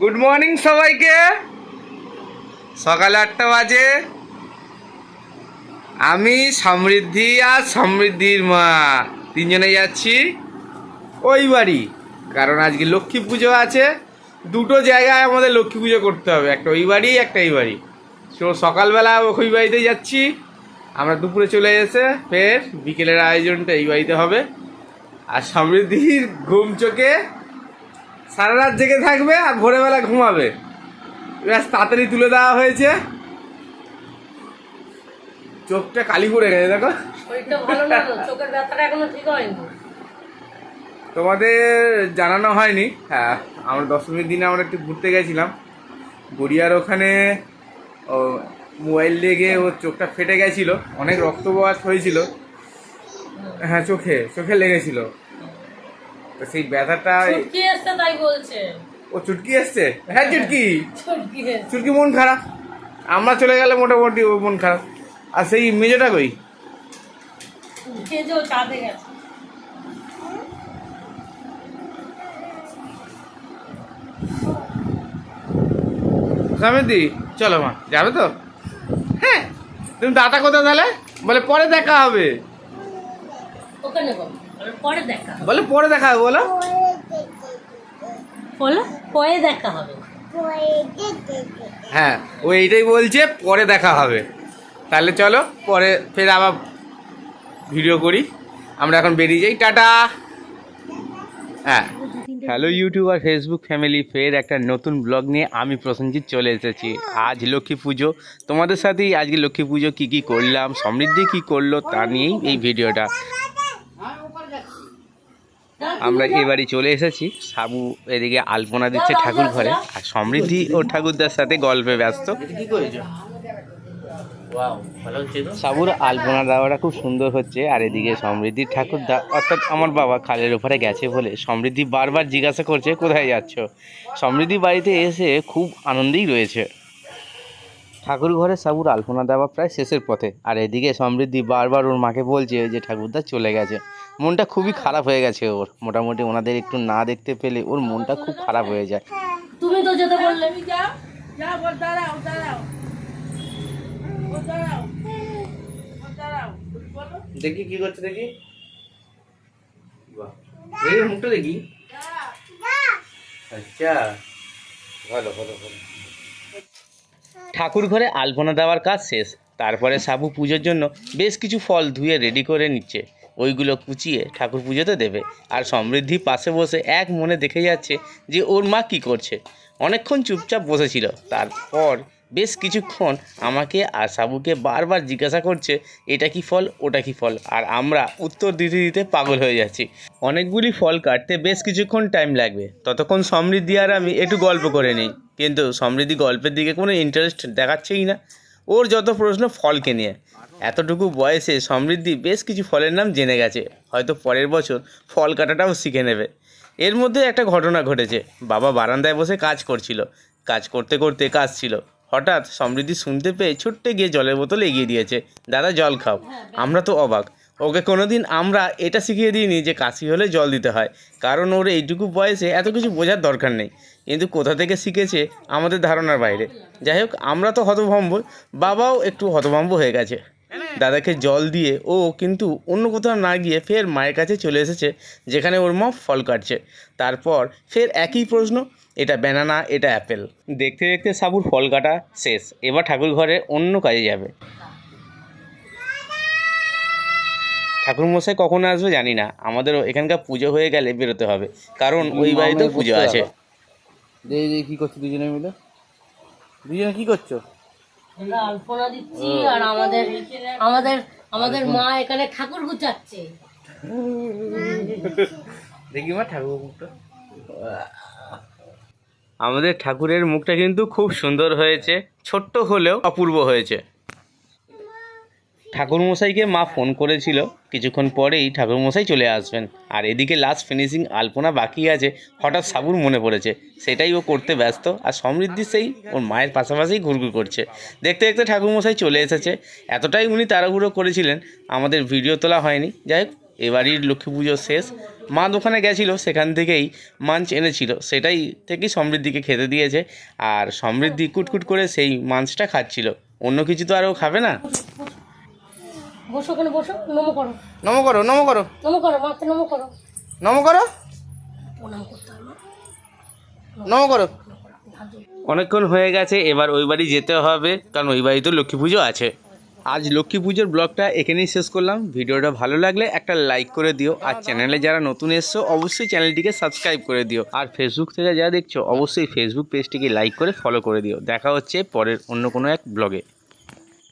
Good morning সবাইকে। সকাল আটটা বাজে। আমি সমৃদ্ধি আর সমৃদ্ধির মা। তিনজনে যাচ্ছি ওই বাড়ি। কারণ আজকে লক্ষ্মী পুজো আছে। দুটো জায়গায় আমাদের লক্ষ্মী পুজো করতে হবে। একটা ওই বাড়ি, একটা এই বাড়ি। তো সকালবেলা ওই বাড়িতে যাচ্ছি। আমরা দুপুরে চলে এসে ফের বিকেলের আয়োজনটা এই বাড়িতে হবে। আর সমৃদ্ধির ঘুম চোখে সারা রাত জেগে থাকবে আর ভোরবেলা ঘুমাবে। ব্যাস তাড়াতাড়ি তুলে দেওয়া হয়েছে। চোখটা কালি পড়ে গেছে দেখো। শরীরটা ভালো না তো? চোখের ব্যথাটা এখনও ঠিক হয়নি। তোমাদের জানানো হয়নি। হ্যাঁ আমরা দশমীর দিনে আমরা একটু ঘুরতে গেছিলাম। গড়িয়ার ওখানে ও মোবাইল লেগে ওর চোখটা ফেটে গেছিল। অনেক রক্তপাত হয়েছিল। হ্যাঁ চোখে চোখে লেগেছিল। তো সেই ব্যথাটা ছুটকি এসছে তাই বলছে। ও চুটকি এসছে? হ্যাঁ চুটকি। চুটকি মন খারাপ। আমরা চলে গেলে মোটামুটি ও মন খারাপ। আর সেই মেজোটা কই? সামেদি চলো মা যাবে তো? হ্যাঁ তুমি দাদা কোথায় তাহলে? বলে পরে দেখা হবে। ওখানে পরে দেখা হবে। বলে পরে দেখা হবে বলো। বলো পরে দেখা হবে। হ্যাঁ ও এইটাই বলছে পরে দেখা হবে। তাহলে চলো পরে ফের আবার ভিডিও করি। আমরা এখন বেরিয়ে যাই। টাটা। হ্যাঁ। হ্যালো ইউটিউব আর ফেসবুক ফ্যামিলি ফের একটা নতুন ব্লগ নিয়ে আমি প্রসেনজিৎ চলে এসেছি। আজ লক্ষ্মী পুজো। তোমাদের সাথেই আজকে লক্ষ্মী পুজো কী কী করলাম সমৃদ্ধি কী করল তা নিয়েই এই ভিডিওটা আমরা এবারে চলে এসেছি। সাবু এদিকে আলপনা দিচ্ছে ঠাকুর ঘরে। আর সমৃদ্ধি ও ঠাকুরদার সাথে গল্পে ব্যস্ত। সাবুর আলপনা দেওয়াটা খুব সুন্দর হচ্ছে। আর এদিকে সমৃদ্ধির ঠাকুরদা অর্থাৎ আমার বাবা খালের ওপারে গেছে বলে সমৃদ্ধি বারবার জিজ্ঞাসা করছে কোথায় যাচ্ছ? সমৃদ্ধি বাড়িতে এসে খুব আনন্দেই রয়েছে। ঠাকুর ঘরে সাবুর আলপনা দেওয়া প্রায় শেষের পথে। আর এদিকে সমৃদ্ধি বারবার ওর মাকে বলছে যে ঠাকুরদা চলে গেছে। মনটা খুবই খারাপ হয়ে গেছে ওর। মোটামুটি ওনাদের একটু না দেখতে পেলে ওর মনটা খুব খারাপ হয়ে যায়। তুমি তো যেতে বললে। দেখি কি করছে দেখি। দেখি মুখটা দেখি। আচ্ছা। ভালো ভালো ভালো। ঠাকুর ঘরে আলপনা দেওয়ার কাজ শেষ। তারপরে সাবু পুজোর জন্য বেশ কিছু ফল ধুয়ে রেডি করে নিচ্ছে। ওইগুলো কুচিয়ে ঠাকুর পুজোতে দেবে। আর সমৃদ্ধি পাশে বসে এক মনে দেখে যাচ্ছে যে ওর মা কি করছে। অনেকক্ষণ চুপচাপ বসেছিল। তারপর বেশ কিছুক্ষণ আমাকে আর সাবুকে বারবার জিজ্ঞাসা করছে, এটা কি ফল? ওটা কি ফল? আর আমরা উত্তর দিতে দিতে পাগল হয়ে যাচ্ছি। অনেকগুলি ফল কাটতে বেশ কিছুক্ষণ টাইম লাগবে। ততক্ষণ সমৃদ্ধি আর আমি একটু গল্প করে নিই। কিন্তু সমৃদ্ধি গল্পের দিকে কোনো ইন্টারেস্ট দেখাচ্ছেই না। ওর যত প্রশ্ন ফলকে নিয়ে। এতটুকু বয়সে সমৃদ্ধি বেশ কিছু ফলের নাম জেনে গেছে। হয়তো পরের বছর ফল কাটাটাও শিখে নেবে। এর মধ্যে একটা ঘটনা ঘটেছে। বাবা বারান্দায় বসে কাজ করছিল। কাজ করতে করতে কাজ ছিল। হঠাৎ সমৃদ্ধি শুনতে পেয়ে ছুট্টে গিয়ে জলের বোতল এগিয়ে দিয়েছে। দাদা, জল খাও। আমরা তো অবাক। ওকে কোনোদিন আমরা এটা শিখিয়ে দিইনি যে কাশি হলে জল দিতে হয়। কারণ ওর এইটুকু বয়সে এত কিছু বোঝার দরকার নেই। কিন্তু কোথা থেকে শিখেছে আমাদের ধারণার বাইরে। যাই হোক, আমরা তো হতভম্ব। বাবাও একটু হতভম্ব হয়ে গেছে। দাদাকে জল দিয়ে ও কিন্তু অন্য কোথাও না গিয়ে ফের মায়ের কাছে চলে এসেছে যেখানে ওর মা ফল কাটছে। তারপর ফের একই প্রশ্ন এটা ব্যানানা এটা অ্যাপেল দেখতে দেখতে সাবুর ফল কাটা শেষ এবার ঠাকুর ঘরে অন্য কাজে যাবে। ঠাকুর মশাই কখন আসবে জানি না আমাদেরও এখানকার পুজো হয়ে গেলে বেরোতে হবে কারণ ওই বাড়িতেও পুজো আছে। কী করছ দুজনে মিলে? দুজনে কী করছ? আমরা আলপনা দিচ্ছি আর আমাদের আমাদের আমাদের মা এখানে ঠাকুর গুচাচ্ছে দেখি মা ঠাকুর মুখটা। আমাদের ঠাকুরের মুখটা কিন্তু খুব সুন্দর হয়েছে ছোট্ট হলেও অপূর্ব হয়েছে। ঠাকুরমশাইকে মা ফোন করেছিল, কিছুক্ষণ পরেই ঠাকুরমশাই চলে আসবেন। আর এদিকে লাস্ট ফিনিশিং আলপনা বাকি আছে, হঠাৎ সাবুর মনে পড়েছে। সেটাই ও করতে ব্যস্ত, আর সমৃদ্ধি সেই ওর মায়ের পাশাপাশি ঘুরঘুর করছে। দেখতে দেখতে ঠাকুরমশাই চলে এসেছে। এতটাই উনি তাড়াহুড়ো করেছিলেন, আমাদের ভিডিও তোলা হয়নি। যাই হোক, এবারই লক্ষ্মী পুজো শেষ। মা দোকানে গেছিল, সেখান থেকেই মাঞ্চ এনেছিল। সেটাই থেকেই সমৃদ্ধিকে খেতে দিয়েছে। আর সমৃদ্ধি কুটকুট করে সেই মাঞ্চটা খাচ্ছিল। অন্য কিছু তো আর ও খাবে না? বসো ওখানে বসো। নমো করো। নম করো নম করো। নমো করো মাকে নমো করো। নম করো। প্রণাম করতে হবে। নম করো। অনেকক্ষণ হয়ে গেছে এবার ওই বাড়ি যেতে হবে কারণ ওই বাড়ি তো লক্ষ্মী পুজো আছে। আজ লক্ষ্মী পুজোর ব্লগটা এখানেই শেষ করলাম। ভিডিওটা ভালো লাগলে একটা লাইক করে দিও। আর চ্যানেলে যারা নতুন এসছো অবশ্যই চ্যানেলটিকে সাবস্ক্রাইব করে দিও। আর ফেসবুক থেকে যারা দেখছ অবশ্যই ফেসবুক পেজটিকে লাইক করে ফলো করে দিও। দেখা হচ্ছে পরের অন্য কোনো এক ব্লগে